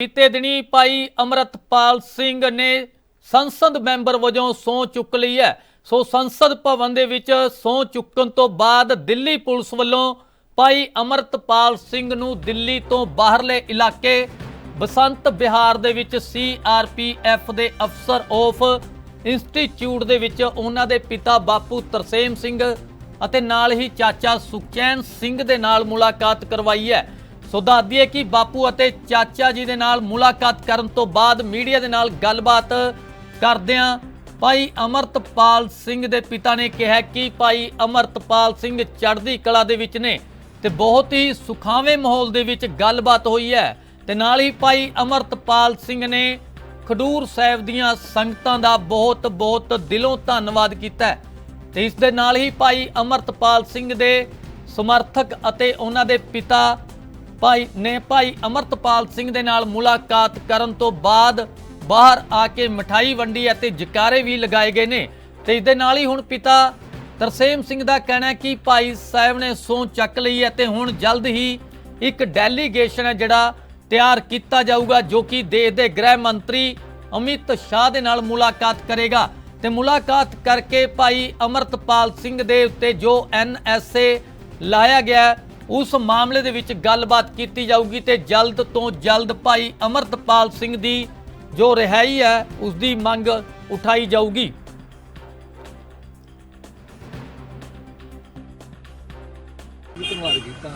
ਬੀਤੇ ਦਿਨੀ ਭਾਈ ਅਮਰਤਪਾਲ ਸਿੰਘ ਨੇ ਸੰਸਦ ਮੈਂਬਰ ਵਜੋਂ ਸਹੁੰ ਚੁੱਕ ਲਈ ਹੈ। ਸੋ ਸੰਸਦ ਭਵਨ ਦੇ ਵਿੱਚ ਸਹੁੰ ਚੁੱਕਣ ਤੋਂ ਬਾਅਦ ਦਿੱਲੀ ਪੁਲਿਸ ਵੱਲੋਂ ਭਾਈ ਅਮਰਤਪਾਲ ਸਿੰਘ ਨੂੰ ਦਿੱਲੀ ਤੋਂ ਬਾਹਰਲੇ ਇਲਾਕੇ ਬਸੰਤ ਬਿਹਾਰ ਦੇ ਵਿੱਚ ਸੀਆਰਪੀਐਫ ਦੇ ਅਫਸਰ ਆਫ ਇੰਸਟੀਚਿਊਟ ਦੇ ਵਿੱਚ ਉਹਨਾਂ ਦੇ ਪਿਤਾ ਬਾਪੂ ਤਰਸੇਮ ਸਿੰਘ ਅਤੇ ਨਾਲ ਹੀ ਚਾਚਾ ਸੁਖਚੈਨ ਸਿੰਘ ਦੇ ਨਾਲ ਮੁਲਾਕਾਤ ਕਰਵਾਈ ਹੈ। ਸੋ ਦੱਸ ਦਈਏ ਕਿ ਬਾਪੂ ਅਤੇ ਚਾਚਾ ਜੀ ਦੇ ਨਾਲ ਮੁਲਾਕਾਤ ਕਰਨ ਤੋਂ ਬਾਅਦ ਮੀਡੀਆ ਦੇ ਨਾਲ ਗੱਲਬਾਤ ਕਰਦਿਆਂ ਭਾਈ ਅਮਰਤਪਾਲ ਸਿੰਘ ਦੇ ਪਿਤਾ ਨੇ ਕਿਹਾ ਕਿ ਭਾਈ ਅਮਰਤਪਾਲ ਸਿੰਘ ਚੜ੍ਹਦੀ ਕਲਾ ਦੇ ਵਿੱਚ ਨੇ ਤੇ ਬਹੁਤ ਹੀ ਸੁਖਾਵੇਂ ਮਾਹੌਲ ਦੇ ਵਿੱਚ ਗੱਲਬਾਤ ਹੋਈ ਹੈ। ਤੇ ਨਾਲ ਹੀ ਭਾਈ ਅਮਰਤਪਾਲ ਸਿੰਘ ਨੇ ਖਡੂਰ ਸਾਹਿਬ ਦੀਆਂ ਸੰਗਤਾਂ ਦਾ ਬਹੁਤ ਬਹੁਤ ਦਿਲੋਂ ਧੰਨਵਾਦ ਕੀਤਾ ਹੈ। ਤੇ ਇਸ ਦੇ ਨਾਲ ਹੀ ਭਾਈ ਅਮਰਤਪਾਲ ਸਿੰਘ ਦੇ ਸਮਰਥਕ ਅਤੇ ਉਹਨਾਂ ਦੇ ਪਿਤਾ ਭਾਈ ਨੇ ਭਾਈ ਅਮਰਤਪਾਲ ਸਿੰਘ ਦੇ ਨਾਲ ਮੁਲਾਕਾਤ ਕਰਨ ਤੋਂ ਬਾਅਦ ਬਾਹਰ ਆ ਕੇ ਮਠਾਈ ਵੰਡੀ ਅਤੇ ਜਕਾਰੇ ਵੀ ਲਗਾਏ ਗਏ ਨੇ। ਤੇ ਇਸ ਦੇ ਨਾਲ ਹੀ ਹੁਣ ਪਿਤਾ ਤਰਸੇਮ ਸਿੰਘ ਦਾ ਕਹਿਣਾ ਹੈ ਕਿ ਭਾਈ ਸਾਹਿਬ ਨੇ ਸਹੁੰ ਚੱਕ ਲਈ ਹੈ ਤੇ ਹੁਣ ਜਲਦ ਹੀ ਇੱਕ ਡੈਲੀਗੇਸ਼ਨ ਹੈ ਜਿਹੜਾ ਤਿਆਰ ਕੀਤਾ ਜਾਊਗਾ, ਜੋ ਕਿ ਦੇਸ਼ ਦੇ ਗ੍ਰਹਿ ਮੰਤਰੀ ਅਮਿਤ ਸ਼ਾਹ ਦੇ ਨਾਲ ਮੁਲਾਕਾਤ ਕਰੇਗਾ। ਤੇ ਮੁਲਾਕਾਤ ਕਰਕੇ ਭਾਈ ਅਮਰਤਪਾਲ ਸਿੰਘ ਦੇ ਉੱਤੇ ਜੋ ਐਨਐਸਏ ਲਾਇਆ ਗਿਆ ਉਸ ਮਾਮਲੇ ਦੇ ਵਿੱਚ ਗੱਲਬਾਤ ਕੀਤੀ ਜਾਊਗੀ ਤੇ ਜਲਦ ਤੋਂ ਜਲਦ ਭਾਈ ਅਮਰਤਪਾਲ ਸਿੰਘ ਦੀ ਜੋ ਰਿਹਾਈ ਹੈ, ਉਸ ਦੀ ਮੰਗ ਉਠਾਈ ਜਾਊਗੀ। ਧੰਨਵਾਦ ਕੀਤਾ।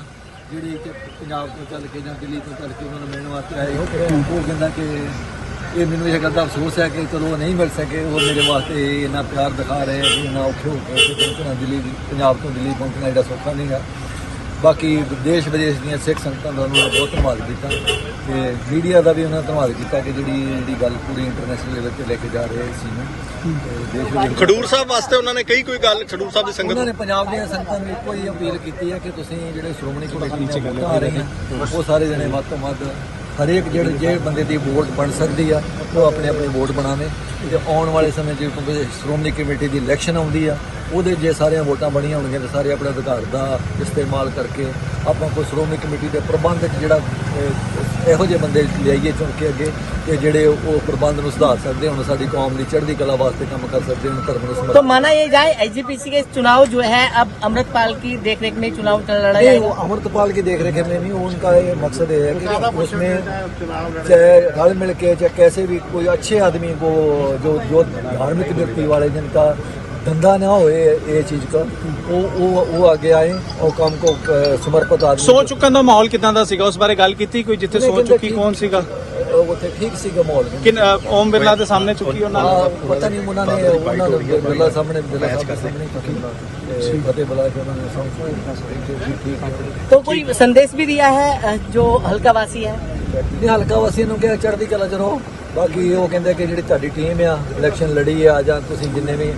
ਜਿਹੜੀ ਕਿ ਪੰਜਾਬ ਤੋਂ ਚੱਲ ਕੇ ਜਾਂ ਦਿੱਲੀ ਤੋਂ ਚੱਲ ਕੇ ਉਹਨਾਂ ਨੂੰ ਮਿਲਣ ਵਾਸਤੇ ਆਏ ਉਹ ਕਹਿੰਦਾ ਕਿ ਇਹ ਮੈਨੂੰ ਇਹ ਗੱਲ ਦਾ ਅਫਸੋਸ ਹੈ ਕਿ ਚਲੋ ਉਹ ਨਹੀਂ ਮਿਲ ਸਕੇ, ਉਹ ਮੇਰੇ ਵਾਸਤੇ ਇੰਨਾ ਪਿਆਰ ਦਿਖਾ ਰਹੇ ਇੰਨਾ ਔਖੇ ਹੋ ਕੇ ਪਹੁੰਚਣਾ ਦਿੱਲੀ, ਪੰਜਾਬ ਤੋਂ ਦਿੱਲੀ ਪਹੁੰਚਣਾ ਜਿਹੜਾ ਸੌਖਾ ਨਹੀਂ ਹੈ ਬਾਕੀ ਦੇਸ਼ ਵਿਦੇਸ਼ ਦੀਆਂ ਸਿੱਖ ਸੰਗਤਾਂ ਦਾ ਉਹਨਾਂ ਨੇ ਬਹੁਤ ਧੰਨਵਾਦ ਕੀਤਾ ਤੇ ਮੀਡੀਆ ਦਾ ਵੀ ਉਹਨਾਂ ਨੇ ਧੰਨਵਾਦ ਕੀਤਾ ਕਿ ਜਿਹੜੀ ਜਿਹੜੀ ਗੱਲ ਪੂਰੀ ਇੰਟਰਨੈਸ਼ਨਲ ਲੈਵਲ ਤੇ ਲੈ ਕੇ ਜਾ ਰਹੇ ਸੀ ਨੂੰ। ਖਡੂਰ ਸਾਹਿਬ ਵਾਸਤੇ ਉਹਨਾਂ ਨੇ ਕਈ ਕੋਈ ਗੱਲ ਖਡੂਰ ਸਾਹਿਬ ਦੀ ਸੰਗਤ ਉਹਨਾਂ ਨੇ ਪੰਜਾਬ ਦੀਆਂ ਸੰਗਤਾਂ ਨੂੰ ਇੱਕੋ ਹੀ ਅਪੀਲ ਕੀਤੀ ਹੈ ਕਿ ਤੁਸੀਂ ਜਿਹੜੇ ਸ਼੍ਰੋਮਣੀ ਕਮੇਟੀ ਆ ਰਹੀਆਂ ਉਹ ਸਾਰੇ ਜਣੇ ਵੱਧ ਤੋਂ ਵੱਧ ਹਰੇਕ ਜਿਹੜੇ ਜਿਹੜੇ ਬੰਦੇ ਦੀ ਵੋਟ ਬਣ ਸਕਦੀ ਆ, ਉਹ ਆਪਣੇ ਆਪਣੇ ਵੋਟ ਬਣਾਵੇ। ਤੇ ਆਉਣ ਵਾਲੇ ਸਮੇਂ 'ਚ ਕਿਉਂਕਿ ਸ਼੍ਰੋਮਣੀ ਕਮੇਟੀ ਦੀ ਇਲੈਕਸ਼ਨ ਆਉਂਦੀ ਆ, ਉਹਦੇ ਜੇ ਸਾਰੀਆਂ ਵੋਟਾਂ ਬਣੀਆਂ ਹੋਣਗੀਆਂ ਤੇ ਸਾਰੇ ਆਪਣੇ ਅਧਿਕਾਰ ਦਾ ਇਸਤੇਮਾਲ ਕਰਕੇ ਆਪਾਂ ਕੋਈ ਸ਼੍ਰੋਮਣੀ ਕਮੇਟੀ ਦੇ ਪ੍ਰਬੰਧਕ ਜਿਹੜਾ ਇਹੋ ਜਿਹੇ ਬੰਦੇ ਲਿਆਈਏ ਚੁਣ ਕੇ ਅੱਗੇ। ਕਿ ਜਿਹੜੇ ਉਹ ਪ੍ਰਬੰਧ ਨੂੰ ਸੁਧਾਰ ਸਕਦੇ ਹੁਣ ਸਾਡੀ ਕੌਮ ਦੀ ਚੜ੍ਹਦੀ ਕਲਾ ਵਾਸਤੇ ਕੰਮ ਕਰ ਸਕਦੇ ਹੁਣ ਧਰਮ ਨੂੰ ਸਮਰਪਿਤ तो माना ये जाए एसजीपीसी के चुनाव जो है अब अमृतपाल की देखरेख में चुनाव लड़ा नहीं जाएगा वो अमृतपाल की देख रेख में नहीं वो उनका ये मकसद ये है कि उसमें चाहे रल मिल के चाहे कैसे भी कोई अच्छे आदमी को जो जो धार्मिक व्यक्ति वाले जिनका धंधा ना हो ये ये चीज का वो वो वो आगे आए और काम को अ, समर्पित आदमी ਸੋ ਚੁੱਕਣ ਦਾ ਮਾਹੌਲ ਕਿਦਾਂ ਦਾ ਸੀਗਾ ਉਸ ਬਾਰੇ ਗੱਲ ਕੀਤੀ ਕੋਈ ਜਿੱਥੇ ਸੋ ਚੁੱਕੀ ਕੌਣ ਸੀਗਾ ਅ, ਉੱਥੇ ਠੀਕ ਸੀਗਾ ਮਾਹੌਲ ਕਿ ਓਮ ਬਿਰਲਾ ਦੇ ਸਾਹਮਣੇ ਚੁੱਕੀ ਉਹਨਾਂ ਹਾਂ, ਨੇ ਪਤਾ ਨਹੀਂ ਉਹਨਾਂ ਨੇ ਉਹਨਾਂ ਨੇ ਬਿਰਲਾ ਸਾਹਮਣੇ ਬਿਰਲਾ ਸਾਹਿਬ ਦੇ ਸਾਹਮਣੇ ਚੁੱਕੀ ਤੇ ਫਤਿਹ ਬੁਲਾ ਕੇ ਉਹਨਾਂ ਨੇ ਸਮਝ ਠੀਕ ਹੈ तो कोई संदेश भी दिया है अ, जो हल्का वासी है ਨਹੀਂ ਹਲਕਾ ਵਾਸੀਆਂ ਨੂੰ ਕਿਹਾ ਚੜ੍ਹਦੀ ਕਲਾ ਚ ਰਹੋ ਬਾਕੀ ਉਹ ਕਹਿੰਦੇ ਕਿ ਜਿਹੜੀ ਤੁਹਾਡੀ ਟੀਮ ਆ ਇਲੈਕਸ਼ਨ ਲੜੀ ਆ ਜਾਂ ਤੁਸੀਂ ਜਿੰਨੇ ਵੀ